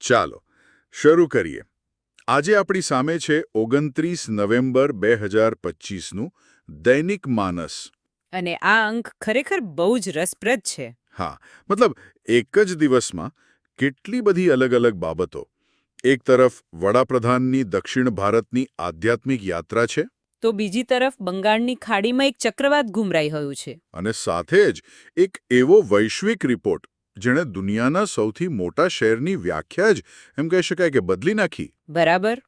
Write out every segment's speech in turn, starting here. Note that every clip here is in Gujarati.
ચાલો શરૂ કરીએ. આજે આપણી સામે છે ઓગણત્રીસ નવેમ્બર બે હજાર પચીસનું દૈનિક માનસ. અને આ અંક ખરેખર બહુ જ રસપ્રદ છે. હા મતલબ એક જ દિવસમાં કેટલી બધી અલગ અલગ બાબતો. એક તરફ વડાપ્રધાનની દક્ષિણ ભારતની આધ્યાત્મિક યાત્રા છે. તો બીજી તરફ બંગાળની ખાડીમાં એક ચક્રવાત ગુમરાઈ રહ્યું છે. અને સાથે જ એક એવો વૈશ્વિક રિપોર્ટ જેણે દુનિયાના સૌથી મોટા શહેરની વ્યાખ્યા જ એમ કહી શકાય કે બદલી નાખી. બરાબર.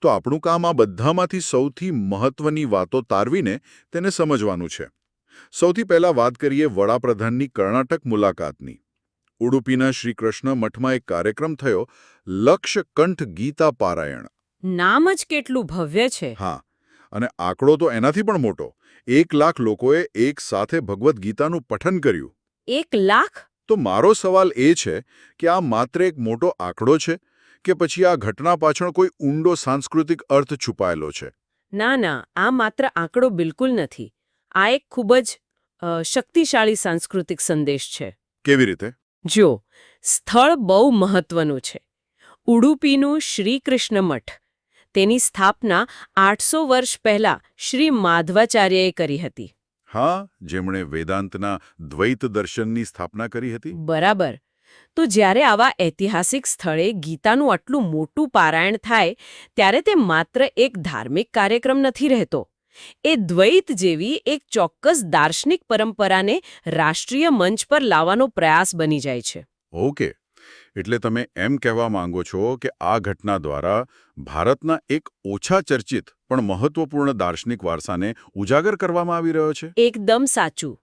તો આપણું કામ આ બધામાંથી સૌથી મહત્વની વાતો તારવીને તેને સમજવાનું છે. સૌથી પહેલા વાત કરીએ વડાપ્રધાનની કર્ણાટક મુલાકાતની. ઉડુપીના શ્રી કૃષ્ણ મઠમાં એક કાર્યક્રમ થયો લક્ષ કંઠ ગીતા પારાયણ. નામ જ કેટલું ભવ્ય છે. હા અને આંકડો તો એનાથી પણ મોટો. એક લાખ લોકોએ એક સાથે ભગવદ્ ગીતાનું પઠન કર્યું. એક લાખ? તો મારો સવાલ એ છે કે આ માત્ર એક મોટો આંકડો છે કે પછી આ ઘટના પાછળ કોઈ ઊંડો સાંસ્કૃતિક અર્થ છુપાયેલો છે? ના ના આ માત્ર આંકડો બિલકુલ નથી. આ એક ખૂબ જ શક્તિશાળી સાંસ્કૃતિક સંદેશ છે. કેવી રીતે? જો સ્થળ બહુ મહત્વનું છે. ઉડુપીનું શ્રી કૃષ્ણ મઠ. તેની સ્થાપના આઠસો વર્ષ પહેલા શ્રી માધવાચાર્યએ કરી હતી. હા જેમણે વેદાંતના દ્વૈત દર્શનની સ્થાપના કરી હતી? બરાબર. તો જ્યારે આવા ઐતિહાસિક સ્થળે ગીતાનું આટલું મોટું પારાયણ થાય ત્યારે તે માત્ર એક ધાર્મિક કાર્યક્રમ નથી રહેતો. એ દ્વૈત જેવી એક ચોક્કસ દાર્શનિક પરંપરાને રાષ્ટ્રીય મંચ પર લાવવાનો પ્રયાસ બની જાય છે. ઓકે. એટલે તમે એમ કહેવા માંગો છો કે આ ઘટના દ્વારા ભારતના એક ઓછા ચર્ચિત પણ મહત્વપૂર્ણ દાર્શનિક વારસાને ઉજાગર કરવામાં આવી રહ્યો છે? એકદમ સાચું.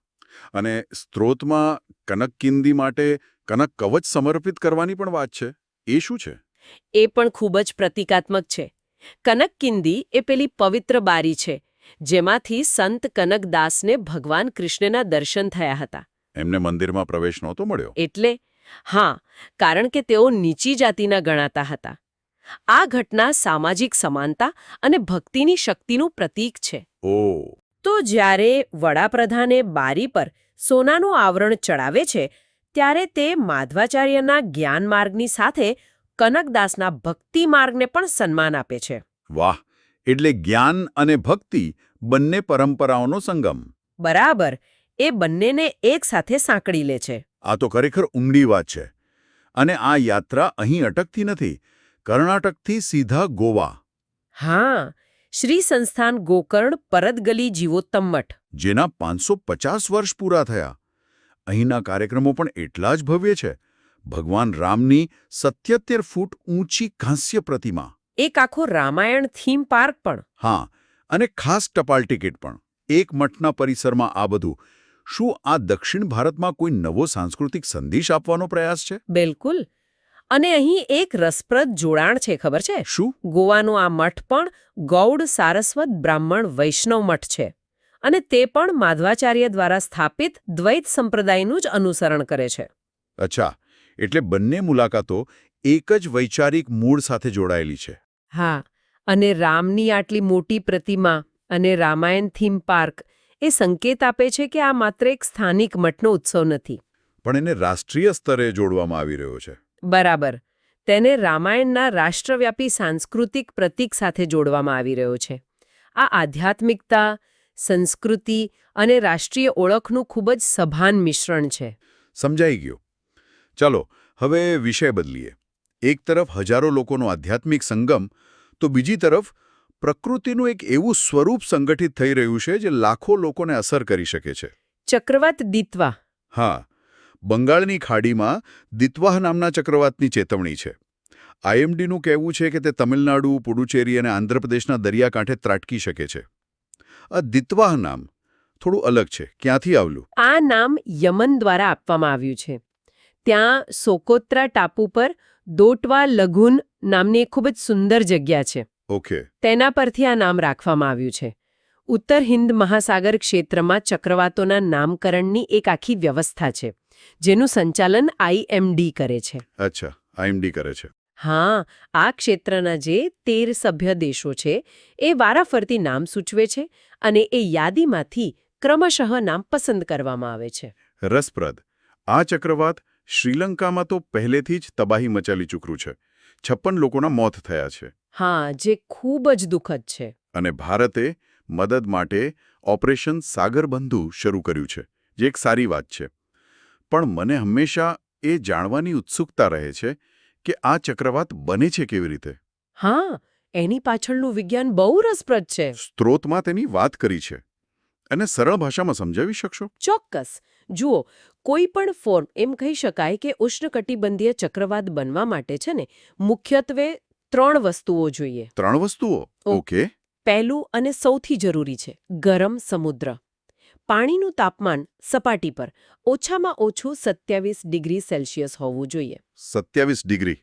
અને સ્ત્રોતમાં કનકકિંદી માટે કનક કવચ સમર્પિત કરવાની પણ વાત છે? એ શું છે? એ પણ ખૂબ જ પ્રતિકાત્મક છે. કનકકિંદી એ પેલી પવિત્ર બારી છે જેમાંથી સંત કનકદાસને ભગવાન કૃષ્ણના દર્શન થયા હતા. એમને મંદિરમાં પ્રવેશ નહોતો મળ્યો. એટલે હા કારણ કે તેઓ નીચી જાતિના ગણાતા હતા. આ ઘટના સામાજિક સમાનતા અને ભક્તિની શક્તિનું પ્રતીક છે. ઓ. તો જ્યારે વડાપ્રધાને બારી પર સોનાનું આવરણ ચડાવે છે ત્યારે તે માધવાચાર્યના જ્ઞાન માર્ગની સાથે કનકદાસના ભક્તિ માર્ગને પણ સન્માન આપે છે. વાહ એટલે જ્ઞાન અને ભક્તિ બંને પરંપરાઓનો સંગમ. બરાબર એ બંનેને એક સાથે સાંકળી લે છે. આ તો ખરેખર ઊંડી વાત છે. અને આ યાત્રા અહીં અટકતી નથી. કર્ણાટકથી સીધા ગોવા. હા શ્રી સંસ્થાન ગોકર્ણ પરતગલી જીવોત્તમ મઠ. જેના પાંચસો પચાસ વર્ષ પૂરા થયા. અહીંના કાર્યક્રમો પણ એટલા જ ભવ્ય છે. ભગવાન રામની સત્યત્તર ફૂટ ઊંચી કાંસ્ય પ્રતિમા. એક આખો રામાયણ થીમ પાર્ક પણ. હા અને ખાસ ટપાલ ટિકિટ પણ. એક મઠના પરિસરમાં આ બધું. શું આ દક્ષિણ ભારતમાં કોઈ નવો સાંસ્કૃતિક સંદેશ આપવાનો પ્રયાસ છે? બિલકુલ. અને અહીં એક રસપ્રદ જોડાણ છે ખબર છે? શું? ગોવાનો આ મઠ પણ ગૌડ સારસ્વત બ્રાહ્મણ વૈષ્ણવ મઠ છે અને તે પણ માધવાચાર્ય દ્વારા સ્થાપિત દ્વૈત સંપ્રદાયનું જ અનુસરણ કરે છે. અચ્છા. એટલે બંને મુલાકાતો એક જ વૈચારિક મૂળ સાથે જોડાયેલી છે. હા. અને રામની આટલી મોટી પ્રતિમા અને રામાયણ થીમ પાર્ક એ સંકેત આપે છે કે આ માત્ર એક સ્થાનિક મઠનો ઉત્સવ નથી. પણ એને રાષ્ટ્રીય સ્તરે જોડવામાં આવી રહ્યો છે. બરાબર. તેને રામાયણના રાષ્ટ્રવ્યાપી સાંસ્કૃતિક પ્રતીક સાથે જોડવામાં આવી રહ્યો છે. આ આધ્યાત્મિકતા સંસ્કૃતિ અને રાષ્ટ્રીય ઓળખનું ખૂબ જ સભાન મિશ્રણ છે. સમજાઈ ગયું. ચાલો હવે વિષય બદલીએ. એક તરફ હજારો લોકોનો આધ્યાત્મિક સંગમ તો બીજી તરફ પ્રકૃતિનું એક એવું સ્વરૂપ સંગઠિત થઈ રહ્યું છે જે લાખો લોકોને અસર કરી શકે છે. ચક્રવાત દિત્વા. હા બંગાળની ખાડીમાં દિત્વાહ નામના ચક્રવાતની ચેતવણી છે. આઈએમડીનું કહેવું છે કે તે તમિલનાડુ પુડુચેરી અને આંધ્રપ્રદેશના દરિયાકાંઠે ત્રાટકી શકે છે. આ દિત્વાહ નામ થોડું અલગ છે. ક્યાંથી આવલું? આ નામ યમન દ્વારા આપવામાં આવ્યું છે. ત્યાં સોકોત્રા ટાપુ પર દોટવા લઘુન નામની એક ખૂબ જ સુંદર જગ્યા છે. ઓકે તેના પરથી આ નામ રાખવામાં આવ્યું છે. ઉત્તર હિન્દ મહાસાગર ક્ષેત્રમાં ચક્રવાતોના નામકરણની એક આખી વ્યવસ્થા છે જેનું સંચાલન આઈએમડી કરે છે. અચ્છા આઈએમડી કરે છે. હા આ ક્ષેત્રના જે તેર સભ્ય દેશો છે એ વારાફરતી નામ સૂચવે છે અને એ યાદીમાંથી ક્રમશઃ નામ પસંદ કરવામાં આવે છે. રસપ્રદ. આ ચક્રવાત શ્રીલંકામાં તો પહેલેથી જ તબાહી મચાલી ચૂક્યું છે. છપ્પન લોકોના મોત થયા છે. હા જે ખૂબ જ દુઃખદ છે. અને ભારતે મદદ માટે ઓપરેશન સાગરબંધુ શરૂ કર્યું છે જે એક સારી વાત છે. પણ મને હંમેશા એ જાણવાની ઉત્સુકતા રહે છે કે આ ચક્રવાત બને છે કેવી રીતે? હા એની પાછળનું વિજ્ઞાન બહુ રસપ્રદ છે. સ્ત્રોતમાં તેની વાત કરી છે. અને સરળ ભાષામાં સમજાવી શકશો? ચોક્કસ. જુઓ કોઈ પણ ફોર્મ એમ કહી શકાય કે ઉષ્ણકટિબંધીય ચક્રવાત બનવા માટે છે ને મુખ્યત્વે ત્રણ વસ્તુઓ જોઈએ. ત્રણ વસ્તુઓ? ઓકે. પહેલું અને સૌથી જરૂરી છે ગરમ સમુદ્ર. પાણીનું તાપમાન સપાટી પર ઓછામાં ઓછું સત્યાવીસ ડિગ્રી સેલ્સિયસ હોવું જોઈએ. સત્યાવીસ ડિગ્રી.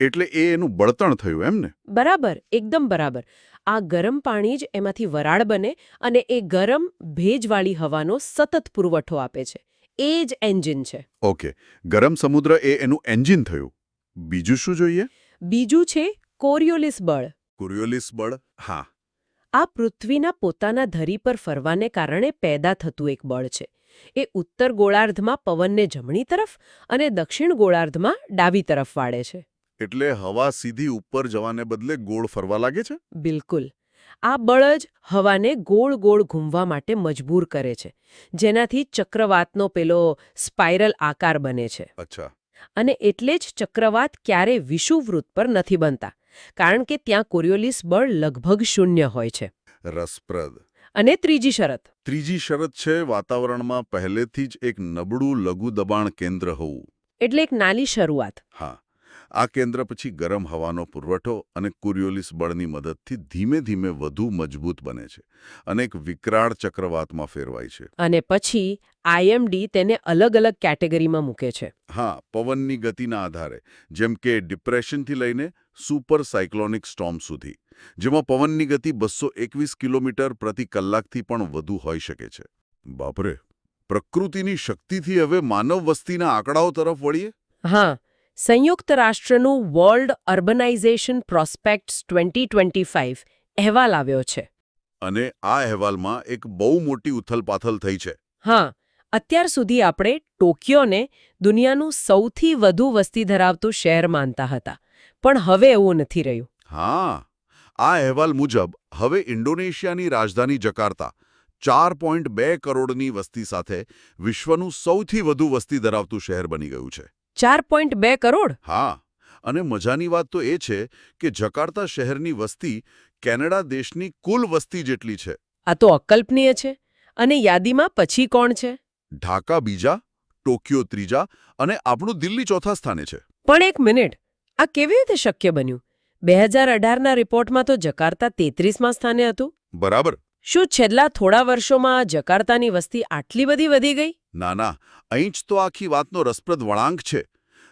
એટલે એ એનું બળતણ થયું એમ ને? બરાબર એકદમ બરાબર. આ ગરમ પાણી જ એમાંથી વરાળ બને અને એ ગરમ ભેજવાળી હવાનો સતત પુરવઠો આપે છે. એ જ એન્જિન છે. ઓકે. ગરમ સમુદ્ર એ એનું એન્જિન થયું. બીજું શું જોઈએ? બીજું છે કોરિયોલિસ બળ. કોરિયોલિસ બળ? હા. આ પૃથ્વીના પોતાના ધરી પર ફરવાને કારણે પેદા થતું એક બળ છે. એ ઉત્તર ગોળાર્ધમાં પવનને જમણી તરફ અને દક્ષિણ ગોળાર્ધમાં ડાબી તરફ વાળે છે. એટલે હવા સીધી ઉપર જવાને બદલે ગોળ ફરવા લાગે છે? બિલકુલ. આ બળ જ હવાને ગોળ ગોળ ઘૂમવા માટે મજબૂર કરે છે. જેનાથી ચક્રવાતનો પેલો સ્પાઇરલ આકાર બને છે. અચ્છા. અને એટલે જ ચક્રવાત ક્યારે વિષુવવૃત્ત પર નથી બનતા. કારણ કે ત્યાં કોરિયોલિસ બળ લગભગ શૂન્ય હોય છે. રસપ્રદ. અને ત્રીજી શરત. ત્રીજી શરત છે વાતાવરણમાં પહેલેથી જ એક નબળું લઘુ દબાણ કેન્દ્ર હોવું. એટલે એક નાની શરૂઆત. હા. આ કેન્દ્ર પછી ગરમ હવાનો પુરવઠો અને કુરિયોલિસ બળની મદદથી ધીમે ધીમે વધુ મજબૂત બને છે અને એક વિકરાળ ચક્રવાતમાં ફેરવાય છે. અને પછી આઈએમડી તેને અલગ અલગ કેટેગરીમાં મૂકે છે. હા પવનની ગતિના આધારે જેમ કે ડિપ્રેશનથી લઈને સુપર સાયક્લોનિક સ્ટોર્મ સુધી જેમાં પવનની ગતિ બસો એકવીસ કિલોમીટર પ્રતિ કલાકથી પણ વધુ હોઈ શકે છે. બાપરે પ્રકૃતિની શક્તિથી હવે માનવ વસ્તીના આંકડાઓ તરફ વળીએ? હા સંયુક્ત રાષ્ટ્રનું world urbanization prospects twenty twenty five અહેવાલ આવ્યો છે. અને આ અહેવાલમાં એક બહુ મોટી ઉથલપાથલ થઈ છે. હા અત્યાર સુધી આપણે ટોક્યોને દુનિયાનું સૌથી વધુ વસ્તી ધરાવતું શહેર માનતા હતા પણ હવે એવું નથી રહ્યું. હા આ અહેવાલ મુજબ હવે ઇન્ડોનેશિયાની રાજધાની જકાર્તા ચાર પોઈન્ટ બે કરોડની વસ્તી સાથે વિશ્વનું સૌથી વધુ વસ્તી ધરાવતું શહેર બની ગયું છે. ચાર પોઈન્ટ બે કરોડ? હા અને મજાની વાત તો એ છે કે જકાર્તા શહેરની વસ્તી કેનેડા દેશની કુલ વસ્તી જેટલી છે. આ તો અકલ્પનીય છે. અને યાદીમાં પછી કોણ છે? ઢાકા બીજા ટોક્યો ત્રીજા અને આપણું દિલ્હી ચોથા સ્થાને છે. પણ એક મિનિટ આ કેવી રીતે શક્ય બન્યું? બે હજાર અઢારના રિપોર્ટમાં તો જકાર્તા તેત્રીસમાં સ્થાને હતું. બરાબર. શું છેલ્લા થોડા વર્ષોમાં જકાર્તાની વસ્તી આટલી બધી વધી ગઈ? ના ના અહીં જ તો આખી વાતનો રસપ્રદ વળાંક છે.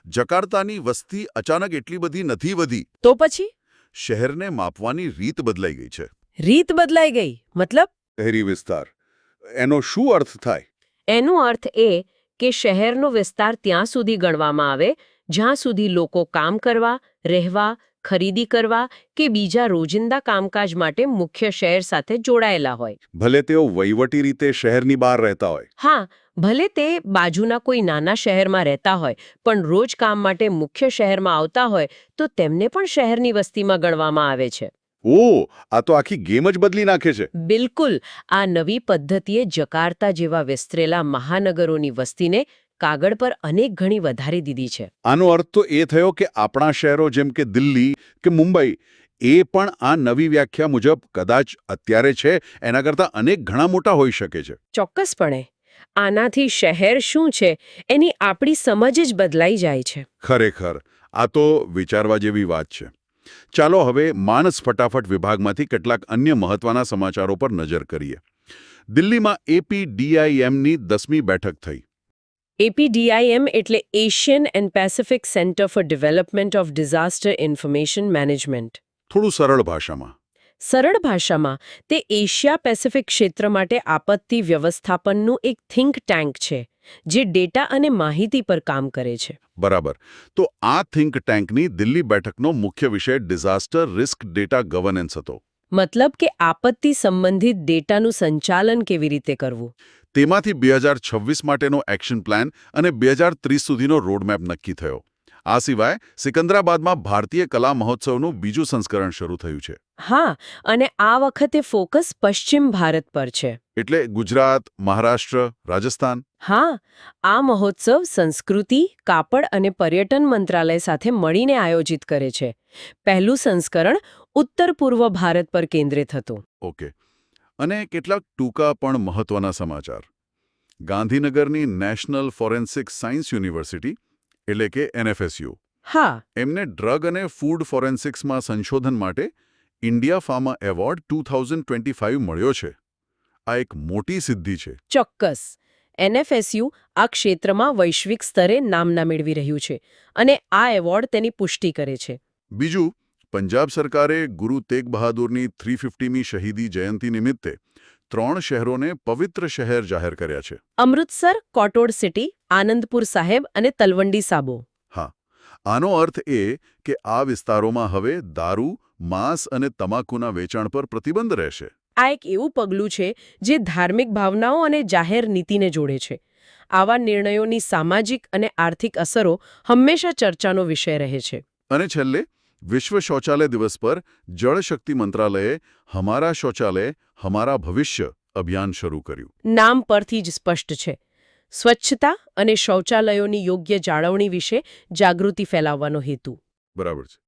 જકાર્તાની વસ્તી અચાનક એટલી બધી નથી વધી. તો પછી? શહેરને માપવાની રીત બદલાઈ ગઈ છે. રીત બદલાઈ ગઈ? મતલબ? શહેરી વિસ્તાર. એનો શું અર્થ થાય? એનો અર્થ એ કે શહેરનો વિસ્તાર ત્યાં સુધી ગણવામાં આવે જ્યાં સુધી લોકો કામ કરવા રહેવા ખરીદી કરવા કે બીજા રોજિંદા કામકાજ માટે મુખ્ય શહેર સાથે જોડાયેલા હોય. ભલે તેઓ વહીવટી રીતે શહેરની બહાર રહેતા હોય. હા ભલે તે બાજુના કોઈ નાના શહેરમાં રહેતા હોય પણ રોજ કામ માટે મુખ્ય શહેરમાં આવતા હોય તો તેમને પણ શહેરની વસ્તીમાં ગણવામાં આવે છે. ઓ આ તો આખી ગેમ જ બદલી નાખે છે. બિલકુલ આ નવી પદ્ધતિએ જકાર્તા જેવા વિસ્તરેલા મહાનગરોની વસ્તીને કાગળ પર અનેક ઘણી વધારી દીધી છે. આનો અર્થ તો એ થયો કે આપણા શહેરો જેમ કે દિલ્હી કે મુંબઈ એ પણ આ નવી વ્યાખ્યા મુજબ કદાચ અત્યારે છે એના કરતાં અનેક ઘણા મોટા હોઈ શકે છે. ચોક્કસપણે. આનાથી શહેર શું છે એની આપણી સમજ જ બદલાઈ જાય છે. ખરેખર આ તો વિચારવા જેવી વાત છે. ચાલો હવે માનસ ફટાફટ વિભાગમાંથી કેટલાક અન્ય મહત્વના સમાચારો પર નજર કરીએ. દિલ્હીમાં એપીડીઆઈએમની દસમી બેઠક થઈ. એપીડીઆઈએમ એટલે Asian and Pacific centre for development of disaster information management થોડું સરળ ભાષામાં. સરળ ભાષામાં તે એશિયા પેસિફિક ક્ષેત્ર માટે આપત્તિ વ્યવસ્થાપનનું એક થિંક ટેન્ક છે જે ડેટા અને માહિતી પર કામ કરે છે. બરાબર. તો આ થિંક ટેન્કની દિલ્હી બેઠકનો મુખ્ય વિષય ડિઝાસ્ટર રિસ્ક ડેટા ગવર્નન્સ હતો. મતલબ કે આપત્તિ સંબંધિત ડેટાનું સંચાલન કેવી રીતે કરવું? તેમાંથી બે હજાર છવ્વીસ માટેનો એક્શન પ્લાન અને બે હજાર ત્રીસ સુધીનો રોડમેપ નક્કી થયો. આ સિવાય સિકંદરાબાદમાં ભારતીય કલા મહોત્સવનું બીજું સંસ્કરણ શરૂ થયું છે. હા અને આ વખતે ફોકસ પશ્ચિમ ભારત પર છે. એટલે ગુજરાત મહારાષ્ટ્ર રાજસ્થાન? હા આ મહોત્સવ સંસ્કૃતિ કાપડ અને પર્યટન મંત્રાલય સાથે મળીને આયોજિત કરે છે. પહેલું સંસ્કરણ ઉત્તર પૂર્વ ભારત પર કેન્દ્રિત હતું. ઓકે. અને કેટલાક ટૂંકા પણ મહત્વના સમાચાર. ગાંધીનગરની નેશનલ ફોરેન્સિક સાયન્સ યુનિવર્સિટી એટલે કે એનએફએસયુ. હા. એમને ડ્રગ અને ફૂડ ફોરેન્સિક્સમાં સંશોધન માટે India pharma award two thousand મળ્યો છે. આ એક મોટી સિદ્ધિ છે. ચોક્કસ. એનએફએસયુ આ ક્ષેત્રમાં વૈશ્વિક સ્તરે નામના મેળવી રહ્યું છે અને આ એવોર્ડ તેની પુષ્ટિ કરે છે. બીજું પંજાબ સરકારે ગુરુ તેગ બહાદુરની થ્રી ફિફ્ટીમી શહીદી જયંતિ નિમિત્તે ત્રણ શહેરોને પવિત્ર શહેર જાહેર કર્યા છે. અમૃતસર કોટોડ સિટી આનંદપુર સાહેબ અને તલવંડી સાબો. હા આનો અર્થ એ કે આ વિસ્તારોમાં હવે દારૂ માંસ અને તમાકુના વેચાણ પર પ્રતિબંધ રહેશે. આ એક એવું પગલું છે જે ધાર્મિક ભાવનાઓ અને જાહેર નીતિને જોડે છે. આવા નિર્ણયોની સામાજિક અને આર્થિક અસરો હંમેશા ચર્ચાનો વિષય રહે છે. અને છેલ્લે વિશ્વ શૌચાલય દિવસ પર જળશક્તિ મંત્રાલયે હમારા શૌચાલય હમારા ભવિષ્ય અભિયાન શરૂ કર્યું. નામ પરથી જ સ્પષ્ટ છે. સ્વચ્છતા અને શૌચાલયોની યોગ્ય જાળવણી વિશે જાગૃતિ ફેલાવવાનો હેતુ. બરાબર છે.